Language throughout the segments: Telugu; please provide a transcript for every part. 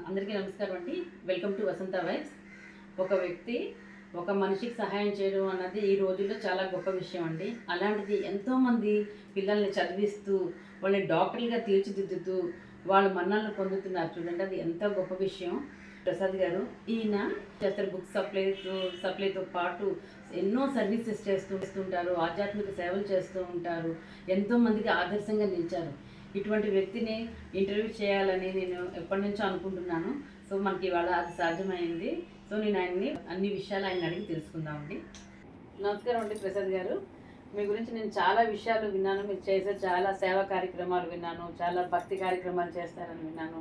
అందరికీ నమస్కారం అండి. వెల్కమ్ టు వసంత వైబ్స్ ఒక వ్యక్తి ఒక మనిషికి సహాయం చేయడం అన్నది ఈ రోజుల్లో చాలా గొప్ప విషయం అండి. అలాంటిది ఎంతోమంది పిల్లల్ని చదివిస్తూ వాళ్ళని డాక్టర్లుగా తీర్చిదిద్దుతూ వాళ్ళ మన్నలను పొందుతున్నారు చూడండి. అది ఎంత గొప్ప విషయం. ప్రసాద్ గారు ఈయన చేస్తారు బుక్ సప్లైతో సప్లైతో పాటు ఎన్నో సర్వీసెస్ చేస్తూ ఉంటారు. ఆధ్యాత్మిక సేవలు చేస్తూ ఉంటారు. ఎంతోమందికి ఆదర్శంగా నిలిచారు. ఇటువంటి వ్యక్తిని ఇంటర్వ్యూ చేయాలని నేను ఎప్పటి నుంచో అనుకుంటున్నాను. సో మనకి ఇవాళ అది సాధ్యమైంది. సో నేను ఆయన్ని అన్ని విషయాలు ఆయన అడిగి తెలుసుకుందామండి. నమస్కారం అండి ప్రసాద్ గారు. మీ గురించి నేను చాలా విషయాలు విన్నాను. మీరు చేసే చాలా సేవా కార్యక్రమాలు విన్నాను. చాలా భక్తి కార్యక్రమాలు చేస్తారని విన్నాను.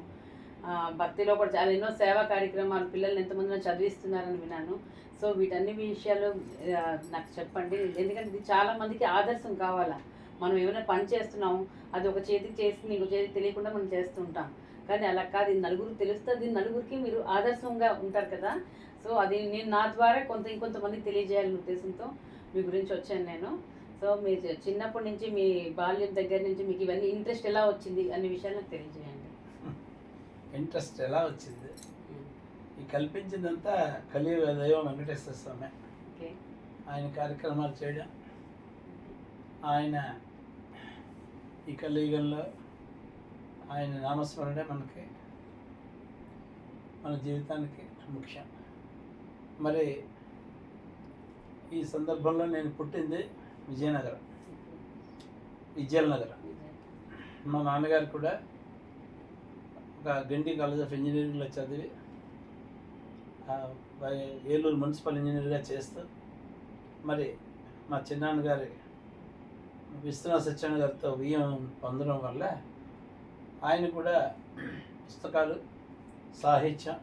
భక్తిలో కూడా చాలా ఎన్నో సేవా కార్యక్రమాలు పిల్లల్ని ఎంతమంది చదివిస్తున్నారని విన్నాను. సో వీటన్ని విషయాలు నాకు చెప్పండి. ఎందుకంటే ఇది చాలామందికి ఆదర్శం కావాలా? మనం ఏమైనా పని చేస్తున్నాం అది ఒక చేతికి చేసి ఇంకో చేతికి తెలియకుండా మనం చేస్తుంటాం కానీ అలా కాదు ఇది నలుగురికి తెలుస్తుంది నలుగురికి మీరు ఆదర్శంగా ఉంటారు కదా. సో అది నేను నా ద్వారా కొంత ఇంకొంతమందికి తెలియజేయాలనే ఉద్దేశంతో మీ గురించి వచ్చాను నేను. సో మీ చిన్నప్పటి నుంచి మీ బాల్యం దగ్గర నుంచి మీకు ఇవన్నీ ఇంట్రెస్ట్ ఎలా వచ్చింది అనే విషయాలు నాకు తెలియజేయండి. ఇంట్రెస్ట్ ఎలా వచ్చింది? ఈ కల్పించిందంతా కలియుగ దైవం వెంకటేశ్వర స్వామి. ఆయన కార్యక్రమాలు చేయడం. ఆయన ఈ కలియుగంలో ఆయన నామస్మరణే మనకి మన జీవితానికి ముఖ్యం. మరి ఈ సందర్భంలో నేను పుట్టింది విజయనగరం విజయనగరం. మా నాన్నగారు కూడా ఒక గండి కాలేజ్ ఆఫ్ ఇంజనీరింగ్లో చదివి ఏలూరు మున్సిపల్ ఇంజనీర్గా చేస్తూ మరి మా చిన్నాన్నగారి విశ్వనాథ సత్యనారాయణ గారితో వియ్యం పొందడం వల్ల ఆయన కూడా పుస్తకాలు సాహిత్యం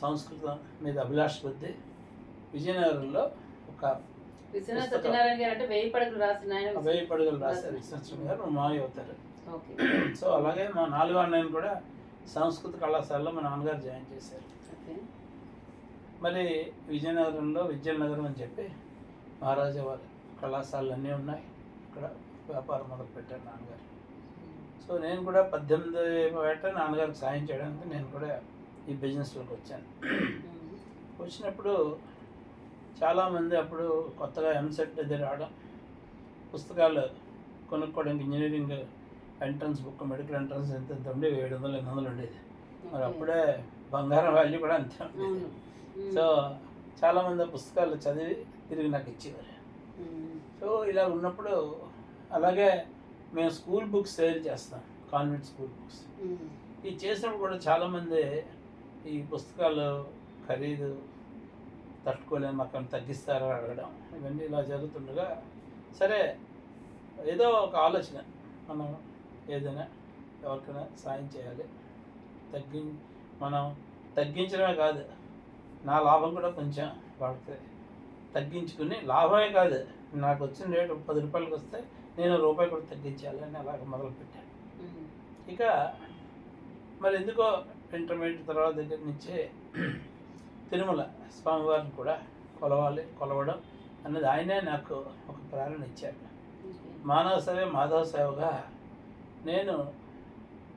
సంస్కృతం మీద అభిలాష కొద్దీ విజయనగరంలో ఒక విశ్వనాథ పుస్తకం. సత్యనారాయణ గారు అంటే వెయ్యి పడగలు రాసిన ఆయన వెయ్యి పడుగులు రాశారు విశ్వనాథ గారు మా మావయ్య అవుతారు ఓకే. సో అలాగే మా నాలుగో అన్నయ్యను కూడా సంస్కృత కళాశాలలో మా నాన్నగారు జాయిన్ చేశారు. మరి విజయనగరంలో విజయనగరం అని చెప్పి మహారాజా వారి కళాశాలలు అన్నీ ఉన్నాయి. ఇక్కడ వ్యాపారం మొదలు పెట్టారు నాన్నగారు. సో నేను కూడా పద్దెనిమిది ఏట నాన్నగారికి సాయం చేయడానికి నేను కూడా ఈ బిజినెస్లోకి వచ్చాను. వచ్చినప్పుడు చాలామంది అప్పుడు కొత్తగా ఎంసెట్ అది రావడం పుస్తకాలు కొనుక్కోవడానికి engineering entrance book medical entrance ఎంత ఎంత ఉండేది ఏడు వందలు ఎనిమిది వందలు ఉండేది. మరి అప్పుడే బంగారం వాల్యూ కూడా అంతే ఉండేది. సో చాలామంది పుస్తకాలు చదివి తిరిగి నాకు ఇచ్చేవారు. సో ఇలా ఉన్నప్పుడు అలాగే మేము స్కూల్ బుక్స్ సేల్ చేస్తాం కాన్వెంట్ స్కూల్ బుక్స్. ఇది చేసినప్పుడు కూడా చాలామంది ఈ పుస్తకాలు ఖరీదు తట్టుకోలేము మాకు తగ్గిస్తారా అడగడం ఇవన్నీ ఇలా జరుగుతుండగా సరే ఏదో ఒక ఆలోచన మనం ఏదైనా ఎవరికైనా సాయం చేయాలి తగ్గి మనం తగ్గించడమే కాదు నా లాభం కూడా కొంచెం వాళ్ళకి తగ్గించుకుని లాభమే కాదు నాకు వచ్చిన రేటు పది రూపాయలకి వస్తే నేను రూపాయి కూడా తగ్గించాలి అని అలాగ మొదలుపెట్టాను. ఇక మరి ఎందుకో ఇంటర్మీడియట్ తర్వాత దగ్గర నుంచే తిరుమల స్వామివారిని కూడా కొలవాలి కొలవడం అన్నది ఆయనే నాకు ఒక ప్రేరణ ఇచ్చారు ఓకే. మానవ సేవ మాధవ సేవగా నేను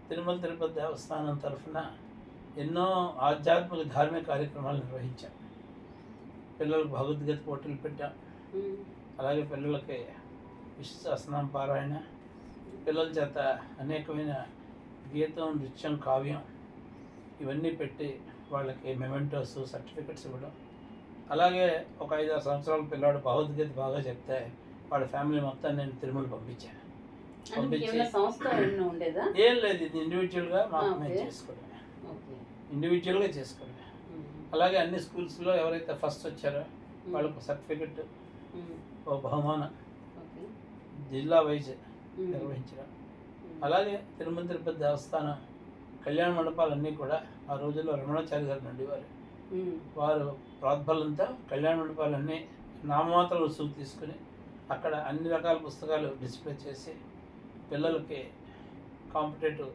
తిరుమల తిరుపతి దేవస్థానం తరఫున ఎన్నో ఆధ్యాత్మిక ధార్మిక కార్యక్రమాలు నిర్వహించాం పిల్లలకు భగవద్గీత పోటీలు పెట్టాం. అలాగే పిల్లలకి విశ్వాసనం పారాయణ పిల్లల చేత అనేకమైన గీతం నృత్యం కావ్యం ఇవన్నీ పెట్టి వాళ్ళకి మెమెంటోస్ సర్టిఫికెట్స్ ఇవ్వడం. అలాగే ఒక ఐదారు సంవత్సరాల పిల్లాడు భగవద్గీత బాగా చెప్తే వాళ్ళ ఫ్యామిలీ మొత్తం నేను తిరుమల పంపించాను. ఏం లేదు ఇది ఇండివిజువల్గా మాకు మేము ఓకే. ఇండివిజువల్గా ఉమ్. అలాగే అన్ని స్కూల్స్లో ఎవరైతే ఫస్ట్ వచ్చారో వాళ్ళకు సర్టిఫికెట్ ఓ బహుమానం జిల్లా వైజ్. నిర్వహించడం. అలాగే తిరుమల తిరుపతి దేవస్థానం కళ్యాణ మండపాలన్నీ కూడా ఆ రోజుల్లో రమణాచారి గారు ఉండేవారు. వారు ప్రోద్బలంతో కళ్యాణ మండపాలన్నీ నామమాత్ర రుసుము తీసుకుని అక్కడ అన్ని రకాల పుస్తకాలు డిస్ప్లే చేసి పిల్లలకి కాంపిటేటివ్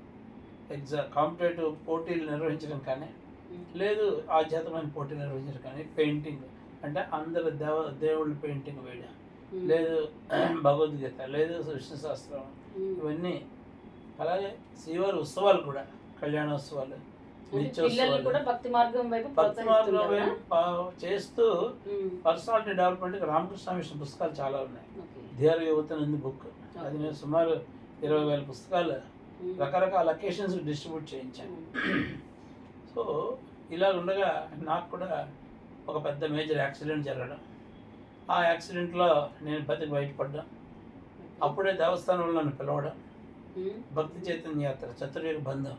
ఎగ్జా కాంపిటేటివ్ పోటీలు నిర్వహించడం కానీ. లేదు ఆధ్యాత్మికమైన పోటీలు నిర్వహించడం కానీ పెయింటింగ్ అంటే అందరు దేవ దేవుళ్ళ పెయింటింగ్ వేయడం. లేదు భగవద్గీత లేదు విష్ణు శాస్త్రం. ఇవన్నీ. అలాగే శ్రీవారి ఉత్సవాలు కూడా కళ్యాణోత్సవాలు భక్తి మార్గం వైపు చేస్తూ పర్సనాలిటీ డెవలప్మెంట్ రామకృష్ణ మిషన్ పుస్తకాలు చాలా ఉన్నాయి. ధీర యువత ఉంది బుక్. అది నేను సుమారు ఇరవై వేల పుస్తకాలు రకరకాల అకేషన్స్ డిస్ట్రిబ్యూట్ చేయించాను. సో ఇలా ఉండగా నాకు కూడా ఒక పెద్ద మేజర్ యాక్సిడెంట్ జరగడం. ఆ యాక్సిడెంట్లో నేను బతికి బయటపడ్డా. అప్పుడే దేవస్థానంలో నన్ను పిలవడం. భక్తి చైతన్య యాత్ర చతుర్యుగ బంధం.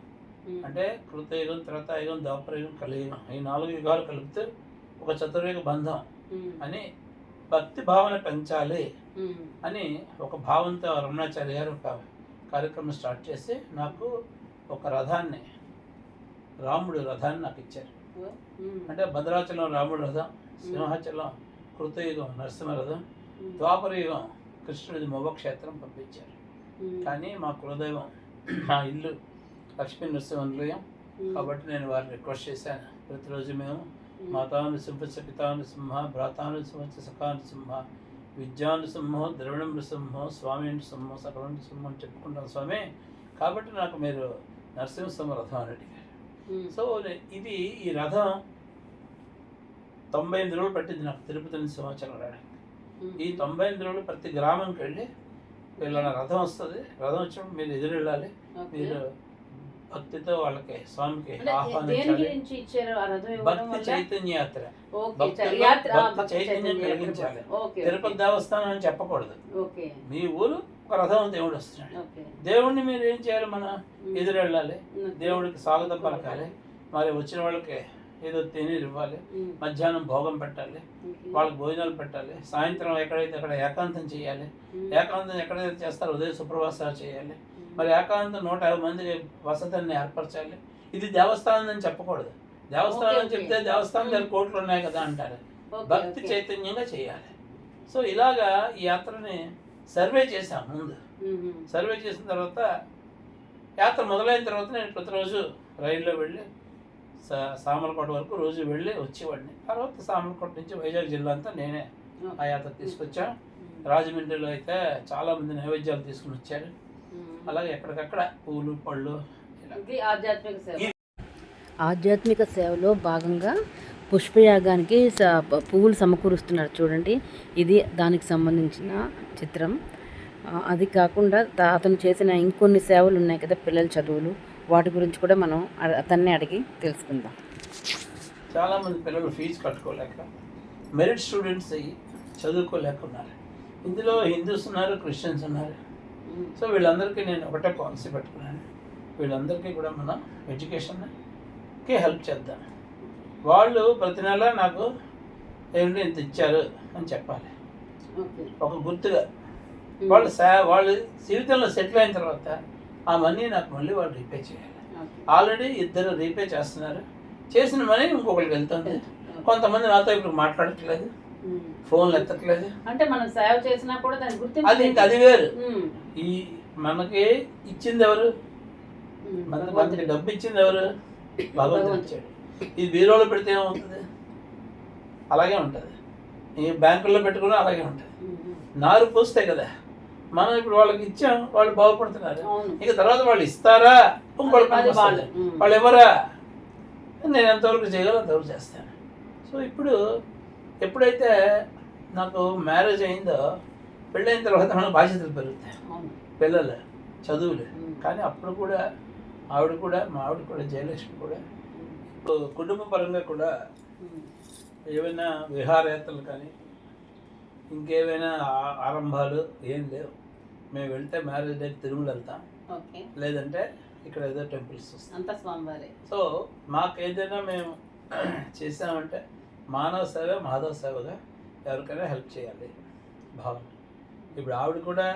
అంటే కృతయుగం త్రేతాయుగం ద్వాపరయుగం కలియుగం ఈ నాలుగు యుగాలు కలిపితే ఒక చతుర్యుగ బంధం అని భక్తి భావన పెంచాలి అని ఒక భావంతో రమణాచార్య గారు ఒక కార్యక్రమం స్టార్ట్ చేసి నాకు ఒక రథాన్ని రాముడు రథాన్ని నాకు ఇచ్చారు. అంటే భద్రాచలం రాముడు రథం సింహాచలం కృతయుగం నరసింహ రథం ఉమ్, ద్వాపరయుగం కృష్ణుడి మొగక్షేత్రం పంపించారు. ఉమ్, కానీ మా కులదైవం మా ఇల్లు లక్ష్మీ నరసింహనిలయం ఉమ్, కాబట్టి నేను వారిని రిక్వెస్ట్ చేశాను. ప్రతిరోజు మేము మాతాను సింహ పితాను సింహ భ్రాతాను సింహ సఖాను సింహ విద్యాను సింహం ద్రవిణం సింహం స్వామి సింహం సకలం సింహం అని చెప్పుకుంటాం స్వామి. కాబట్టి నాకు మీరు నరసింహస్వామి రథం అని అడిగారు. సో నే- ఇది ఈ రథం తొంభై ఎనిమిది రోజులు పట్టింది నాకు. తిరుపతి నుంచి సింహాచలం రావడానికి. ఈ తొంభై ఎనిమిది రోజులు ప్రతి గ్రామంకి వెళ్ళి వీళ్ళ రథం వస్తుంది. రథం వచ్చినప్పుడు మీరు ఎదురు వెళ్ళాలి. మీరు భక్తితో వాళ్ళకి స్వామికి ఆహ్వానించాలి భక్తి చైతన్య యాత్ర. భక్తి చైతన్యం కలిగించాలి. తిరుపతి దేవస్థానం అని చెప్పకూడదు. మీ ఊరు ఒక రథం దేవుడు వస్తున్నాడు. దేవుడిని మీరు ఏం చేయాలి? మన ఉమ్, ఎదురు వెళ్ళాలి. దేవుడికి స్వాగతం పలకాలి. మరి వచ్చిన వాళ్ళకి ఏదో తినీరు ఇవ్వాలి. మధ్యాహ్నం భోగం పెట్టాలి. వాళ్ళకి భోజనాలు పెట్టాలి. సాయంత్రం ఎక్కడైతే అక్కడ ఏకాంతం చేయాలి. ఏకాంతం ఎక్కడైతే చేస్తారో ఉదయం సుప్రభాసాలు చేయాలి. మరి ఏకాంతం నూట యాభై మందికి వసతిని ఏర్పరచాలి. ఇది దేవస్థానం అని చెప్పకూడదు. దేవస్థానం. చెప్తే దేవస్థానం దగ్గర కోట్లు ఉన్నాయి కదా అంటారు. భక్తి. చైతన్యంగా చేయాలి. సో ఇలాగా ఈ యాత్రని సర్వే చేశాం ముందు. సర్వే చేసిన తర్వాత యాత్ర మొదలైన తర్వాత నేను ప్రతిరోజు రైల్లో వెళ్ళి సా- సామర్లకోట వరకు రోజు వెళ్ళి వచ్చేవాడిని. తర్వాత సామర్లకోట నుంచి వైజాగ్ జిల్లా అంతా నేనే ఆ యాత్ర తీసుకొచ్చా. రాజమండ్రిలో అయితే చాలామంది నైవేద్యాలు తీసుకుని వచ్చారు. అలాగే ఎక్కడికక్కడ పూలు పళ్ళు ఆధ్యాత్మిక సేవ. ఆధ్యాత్మిక సేవలో భాగంగా పుష్పయాగానికి స- ప- పువ్వులు సమకూరుస్తున్నారు చూడండి. ఇది దానికి సంబంధించిన చిత్రం. అది కాకుండా అతను చేసిన ఇంకొన్ని సేవలు ఉన్నాయి కదా పిల్లల చదువులు వాటి గురించి కూడా మనం అతన్ని అడిగి తెలుసుకుందాం. చాలామంది పిల్లలు ఫీజు కట్టుకోలేక మెరిట్ స్టూడెంట్స్ అయ్యి చదువుకోలేక ఉన్నారు ఇందులో హిందూస్ ఉన్నారు క్రిస్టియన్స్ ఉన్నారు. సో వీళ్ళందరికీ నేను ఒకటే పాలసీ పెట్టుకున్నాను. వీళ్ళందరికీ కూడా మనం ఎడ్యుకేషన్కి హెల్ప్ చేద్దాం. వాళ్ళు ప్రతి నెల నాకు ఏంటి ఇంత ఇచ్చారు అని చెప్పాలి. ఒక గుర్తుగా. వాళ్ళు వాళ్ళు జీవితంలో సెటిల్ అయిన తర్వాత ఆ మనీ నాకు మళ్ళీ వాళ్ళు రీపే చేయాలి. ఆల్రెడీ ఇద్దరు రీపే చేస్తున్నారు. చేసిన మనీ ఇంకొకరికి వెళ్తుంది. కొంతమంది నాతో ఇప్పుడు మాట్లాడట్లేదు. ఫోన్లు ఎత్తట్లేదు. అంటే మనం సేవ చేసినా కూడా దాని గుర్తింపు అది ఇంకా అది వేరు. ఈ మనకి ఇచ్చింది ఎవరు? మనకి మనకి. డబ్బు ఇచ్చింది ఎవరు? భగవంతుడు. ఇచ్చాడు. ఇది బీరోలో పెడితే ఏమవుతుంది? అలాగే ఉంటుంది. ఈ బ్యాంకుల్లో పెట్టుకున్నా అలాగే ఉంటుంది. నారు పోస్తే కదా. మనం ఇప్పుడు వాళ్ళకి ఇచ్చాం వాళ్ళు బాగుపడుతున్నారు. ఇక తర్వాత వాళ్ళు ఇస్తారా? వాళ్ళు. వాళ్ళు ఎవరా? నేను ఎంతవరకు చేయగలను అంతవరకు చేస్తాను. సో ఇప్పుడు ఎప్పుడైతే నాకు మ్యారేజ్ అయిందో పెళ్ళైన తర్వాత మన బాధ్యతలు పెరుగుతాయి. పిల్లలు చదువులు. కానీ అప్పుడు కూడా ఆవిడ కూడా మా ఆవిడ కూడా జయలక్ష్మి కూడా కుటుంబ పరంగా కూడా. ఏవైనా విహారయాత్రలు కానీ ఇంకేమైనా ఆరంభాలు ఏం లేవు. మేము వెళ్తే మ్యారేజ్ డే తిరుమల వెళ్తాం. ఓకే. లేదంటే ఇక్కడ ఏదో టెంపుల్స్ వస్తాం అంతా స్వామివారే. సో మాకు ఏదైనా మేము చేసామంటే మానవ సేవ మాధవ సేవగా ఎవరికైనా హెల్ప్ చేయాలి భావన. ఇప్పుడు ఆవిడ కూడా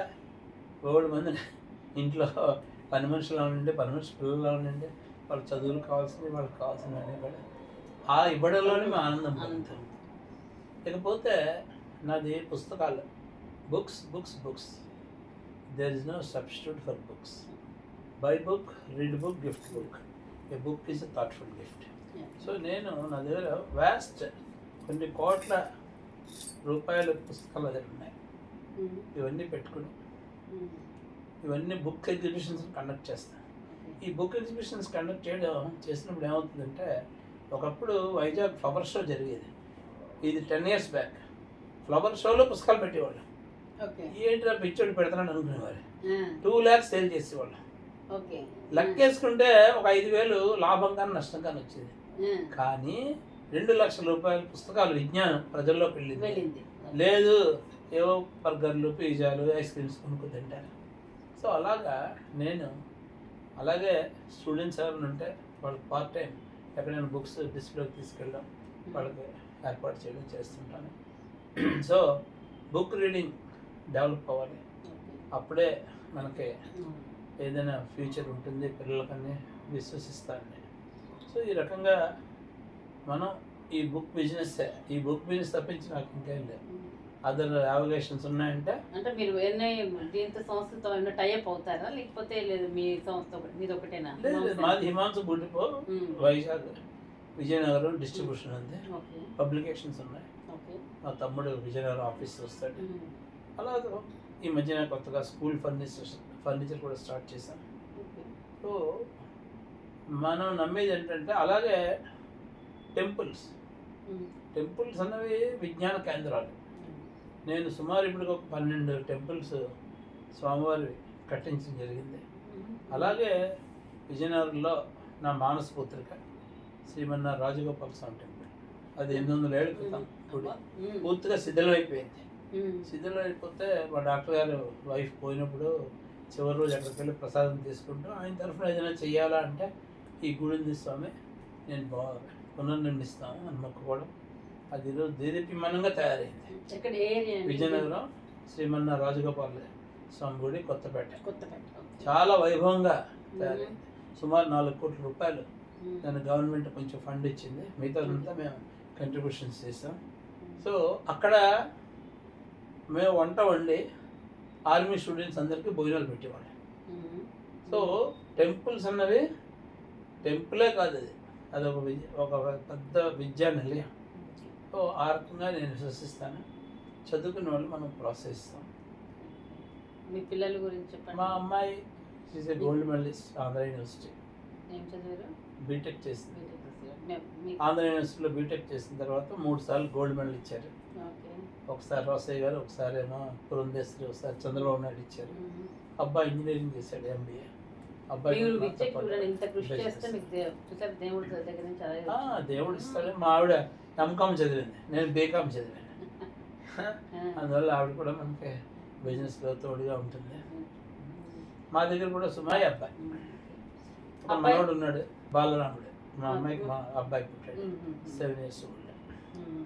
ఏడు మంది ఇంట్లో పని మనుషులు ఉండి పని మనిషి పిల్లలు ఉండి వాళ్ళ చదువులు కావాల్సింది వాళ్ళకి కావాల్సినవన్నీ కూడా ఆ ఇవ్వడంలోనే మా ఆనందం ఇకపోతే నాది పుస్తకాలు. Books books books there is no substitute for books buy book read book gift book a book is a thoughtful gift so నేను నా దగ్గర వ్యాస్ట్ కొన్ని కోట్ల రూపాయల పుస్తకాలు దగ్గర ఉన్నాయి. ఉమ్, ఇవన్నీ పెట్టుకుని ఉమ్. ఇవన్నీ బుక్ ఎగ్జిబిషన్స్ కండక్ట్ చేస్తాను ఈ బుక్ ఎగ్జిబిషన్స్ కండక్ట్ చేయడం చేసినప్పుడు ఏమవుతుందంటే ఒకప్పుడు వైజాగ్ ఫ్లవర్ షో జరిగేది. ఇది టెన్ ఇయర్స్ బ్యాక్ ఫ్లవర్ షోలో పుస్తకాలు పెట్టేవాళ్ళు. ఏంట్రా పిచ్చోడు పెడతానని అనుకునేవారు. టూ ల్యాక్స్ సేల్ చేసేవాళ్ళు. లెక్కేసుకుంటే ఒక ఐదు వేలు లాభం కానీ నష్టం కానీ వచ్చేది కానీ రెండు లక్షల రూపాయల పుస్తకాలు విజ్ఞానం ప్రజల్లోకి వెళ్ళింది. వెళ్ళింది. లేదు ఏవో బర్గర్లు పిజ్జాలు ఐస్ క్రీమ్స్ కొనుక్కు తింటారు. సో అలాగా నేను అలాగే స్టూడెంట్స్ ఎవరైనా ఉంటే వాళ్ళకి పార్ట్ టైం ఎక్కడైనా బుక్స్ డిస్ప్లేకి తీసుకెళ్ళడం వాళ్ళకి ఏర్పాటు చేయడం చేస్తుంటాను. సో బుక్ రీడింగ్ డెవలప్ అవ్వాలి. అప్పుడే మనకి ఏదైనా ఫ్యూచర్ ఉంటుంది పిల్లలకని విశ్వసిస్తాను నేను సో ఈ రకంగా మనం ఈ బుక్ బిజినెస్ ఈ బుక్ బిజినెస్ తప్పించి నాకు ఇంకేం లేదు. అదర్ అవగేషన్స్ ఉన్నాయంటే? అంటే మీరు దీంతో సంస్థతో టైఅప్ అవుతారా? లేకపోతే లేదు మీ సంస్థ మీది ఒకటేనా? మాది హిమాంశు బుడ్డిపో. వైజాగ్ విజయనగరం డిస్ట్రిబ్యూషన్ ఉంది. పబ్లికేషన్స్ ఉన్నాయి. మా తమ్ముడు విజయనగరం ఆఫీస్ వస్తాడు. ఉమ్. అలా ఈ మధ్యన కొత్తగా స్కూల్ ఫర్నిచర్ ఫర్నిచర్ కూడా స్టార్ట్ చేశాం. సో మనం నమ్మేది ఏంటంటే అలాగే టెంపుల్స్. టెంపుల్స్ అన్నవి విజ్ఞాన కేంద్రాలు. నేను సుమారు ఇప్పుడు ఒక పన్నెండు టెంపుల్స్ స్వామివారి కట్టించడం జరిగింది. అలాగే విజయనగరంలో నా మానస పుత్రిక శ్రీమన్నారాయణ రాజగోపాల స్వామి టెంపుల్. అది ఎనిమిది వందల ఏళ్ళ క్రితం. గుడి. పూర్తిగా శిథిలమైపోయింది ఉమ్. శిథిలమైపోతే మా డాక్టర్ గారు వైఫ్ పోయినప్పుడు చివరి రోజు అక్కడికి వెళ్ళి ప్రసాదం తీసుకుంటూ ఆయన తరఫున ఏదైనా చెయ్యాలా అంటే ఈ గుడింది స్వామి నేను బా పునర్నిర్మిస్తాను అని మొక్కుకోవడం అది ఈరోజు దేదీప్యమానంగా తయారైంది? విజయనగరం శ్రీమన్న రాజగోపాల స్వామి గుడి కొత్తపేట కొత్తపేట. చాలా వైభవంగా తయారైంది సుమారు నాలుగు కోట్ల రూపాయలు ఉమ్. దాని గవర్నమెంట్ కొంచెం ఫండ్ ఇచ్చింది మిగతాదంతా మేము కంట్రిబ్యూషన్స్ చేసాం సో అక్కడ మేము వంట వండి ఆర్మీ స్టూడెంట్స్ అందరికీ భోజనాలు పెట్టేవాళ్ళం. సో టెంపుల్స్ అన్నవి టెంపులే కాదు అది. అది ఒక విద్య ఒక పెద్ద విద్యా నిలయం సో ఆ రకంగా నేను విశ్వసిస్తాను. చదువుకునే వాళ్ళు మనం ప్రోత్సహిస్తాం. మీ పిల్లల గురించి చెప్పండి. మా అమ్మాయి is gold medalist Andhra university ఏం చదివారు? బీటెక్ చేసింది. ఆంధ్ర యూనివర్సిటీలో బీటెక్ చేసిన తర్వాత మూడు సార్లు గోల్డ్ మెడల్ ఇచ్చారు. ఒకసారి రోసయ్య గారు ఒకసారి ఏమో పురంధేశ్వరి ఒకసారి చంద్రబాబు నాయుడు ఇచ్చారు. అబ్బాయి ఇంజనీరింగ్ చేశాడు ఎంబీఏ దేవుడి ఇస్తాడు. మా ఆవిడ ఎంకామ్ చదివింది. నేను బీకామ్ చదివాను. అందువల్ల ఆవిడ కూడా మనకి బిజినెస్లో తోడుగా ఉంటుంది. మా దగ్గర కూడా సుమాయి అబ్బాయి. ఉమ్. ఒక అబ్బాయి- మనోడు ఉన్నాడు బాలరాముడు. మా అమ్మాయికి మా అబ్బాయి పుట్టాడు. Seven years um.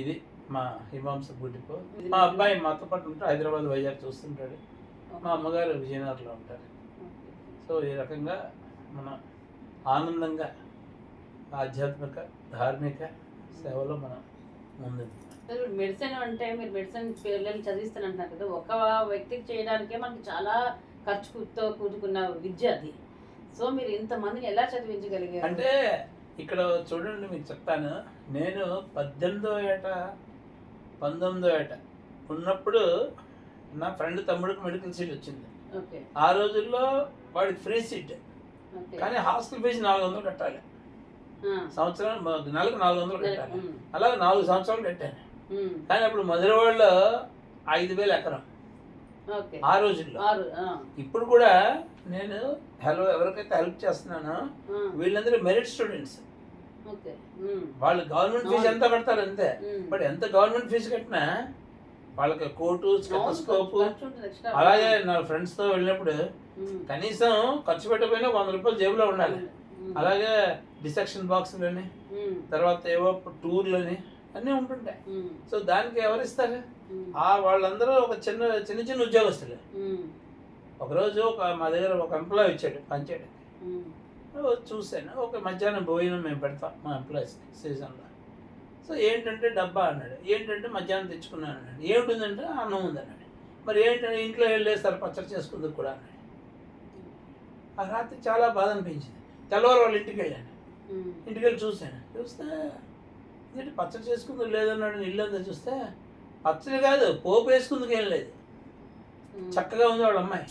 ఇది మా హిమాంశ గుడ్డిపో మా అబ్బాయి మాతో పాటు ఉంటే హైదరాబాద్ వైజాగ్ చూస్తుంటాడు. మా అమ్మగారు విజయనగరంలో ఉంటారు. సో ఈ రకంగా మన ఆనందంగా ఆధ్యాత్మిక ధార్మిక సేవలో మనం ముందు మెడిసిన్ అంటే మీరు మెడిసిన్ పిల్లలు చదివిస్తానంటున్నారు కదా ఒక వ్యక్తికి చేయడానికే మనకి చాలా ఖర్చుతో కూడుకున్న విద్య అది. సో మీరు ఇంతమందిని ఎలా చదివించగలిగారు? అంటే ఇక్కడ చూడండి మీకు చెప్తాను. నేను పద్దెనిమిదో ఏట పంతొమ్మిదో ఏట ఉన్నప్పుడు నా ఫ్రెండ్ తమ్ముడికి మెడికల్ సీట్ వచ్చింది. ఆ రోజుల్లో వాడికి ఫ్రీ సీట్. కానీ హాస్టల్ ఫీజు నాలుగు వందలు కట్టాలి. సంవత్సరం నెలకు నాలుగు వందలు కట్టాలి. అలాగే నాలుగు సంవత్సరాలు కట్టాను. కానీ అప్పుడు మధురవాడలో ఐదు వేలు ఎకరం. ఆ రోజుల్లో. ఇప్పుడు కూడా నేను హలో ఎవరికైతే హెల్ప్ చేస్తున్నానో. వీళ్ళందరూ మెరిట్ స్టూడెంట్స్. వాళ్ళు గవర్నమెంట్ ఫీజు ఎంత కడతారు అంతే. బట్ ఎంత గవర్నమెంట్ ఫీజు కట్టినా వాళ్ళకి కోటు extra. అలాగే నా ఫ్రెండ్స్తో వెళ్ళినప్పుడు. కనీసం ఖర్చు పెట్టకపోయినా వంద రూపాయలు జేబులో ఉండాలి. అలాగే డిసెక్షన్ బాక్సులని. తర్వాత ఏవో టూర్లని అన్నీ ఉంటుంటాయి. సో దానికి ఎవరిస్తారు. ఆ వాళ్ళందరూ ఒక చిన్న చిన్న చిన్న ఉద్యోగస్తులు. ఒకరోజు ఒక మా దగ్గర ఒక ఎంప్లాయ్ వచ్చాడు పనిచేయడానికి. చూశాను. ఒక మధ్యాహ్నం భోజనం మేము పెడతాం మా ఎంప్లాయీస్కి సీజన్లో సో ఏంటంటే డబ్బా అన్నాడు. ఏంటంటే మధ్యాహ్నం తెచ్చుకున్నాను అన్నాడు. ఏమిటిందంటే అన్నం ఉంది అన్నాడు మరి ఏంటంటే ఇంట్లో వెళ్ళేస్తారు పచ్చడి చేసుకుందుకు కూడా అన్నాడు. ఆ రాత్రి చాలా బాధ అనిపించింది. తెల్లవారు వాళ్ళ ఇంటికి వెళ్ళాను. ఇంటికి వెళ్ళి చూశాను. చూస్తే ఏంటి పచ్చడి చేసుకుందుకు లేదన్నాడు ఇల్లంతా చూస్తే? పచ్చడి కాదు పోపు వేసుకుందుకు ఏం లేదు. చక్కగా ఉంది వాళ్ళ అమ్మాయి.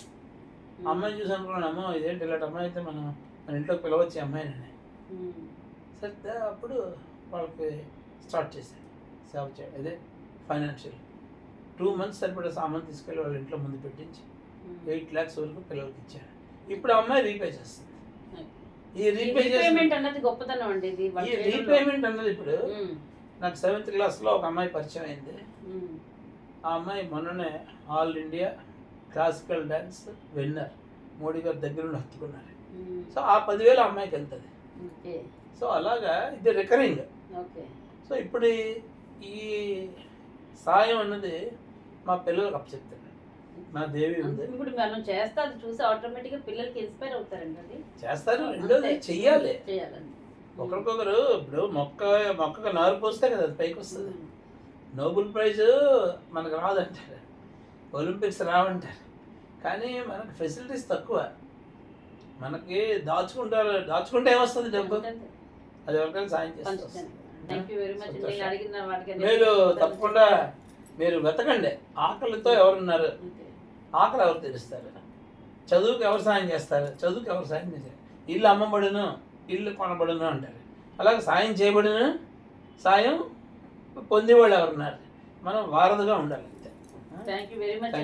అమ్మాయిని చూసి అనుకున్నాను అమ్మో ఇదేంటి ఇలాంటి అమ్మాయి అయితే మనం మన ఇంట్లో పిలవచ్చు అమ్మాయిని. సరే అప్పుడు వాళ్ళకి స్టార్ట్ చేశాను. సేవ చేయడం. అదే ఫైనాన్షియల్ టూ మంత్స్ సరిపడే సామాన్ తీసుకెళ్ళి వాళ్ళ ఇంట్లో ముందు పెట్టించి. ఎయిట్ ల్యాక్స్ వరకు పిల్లలకి ఇచ్చాను. ఇప్పుడు ఆ అమ్మాయి రీపే చేస్తుంది. ఈ ఈ రీపే రీపేమెంట్ అన్నది గొప్పతనం అండి ఇది ఈ. రీపేమెంట్ అన్నది ఇప్పుడు. నాకు సెవెంత్ క్లాస్లో ఒక అమ్మాయి పరిచయం అయింది. ఆ అమ్మాయి మొన్ననే all India classical dance winner Modi గారి దగ్గర నుండి హత్తుకున్నారు. సో ఆ పదివేలు అమ్మాయికి వెళ్తుంది సో అలాగా ఇది రికరింగ్ సో ఇప్పుడు ఈ- ఈ సాయం అన్నది మా పిల్లలకు అప్పచెప్తాను నా దేవి ఉంది. ఇప్పుడు మనం చేస్తే అది చూసి ఆటోమేటిక్గా పిల్లలకి ఇన్స్పైర్ అవుతారండి అది. చేస్తారు రెండోది. చెయ్యాలి. చేయాలండి ఒకరికొకరు ఇప్పుడు మొక్క మొక్కకు నారు పోస్తే కదా అది పైకి వస్తుంది. నోబెల్ ప్రైజ్ మనకు రాదంటారు. ఒలింపిక్స్ రావంటారు. కానీ మనకు ఫెసిలిటీస్ తక్కువ. మనకి దాచుకుంటారు దాచుకుంటే ఏమొస్తుంది డబ్బు. అది ఎవరికైనా సాయం వాటికి మీరు తప్పకుండా మీరు వెతకండి. ఆకలితో ఎవరున్నారు. ఆకలి ఎవరు తీరుస్తారు? చదువుకు ఎవరు సాయం చేస్తారు? చదువుకు ఎవరు సాయం చేస్తారు? ఇల్లు అమ్మబడును ఇల్లు కొనబడును అంటారు. అలాగే సాయం చేయబడును సాయం పొందేవాళ్ళు ఎవరున్నారు? మనం వారధిగా ఉండాలి అంతే. Thank you very much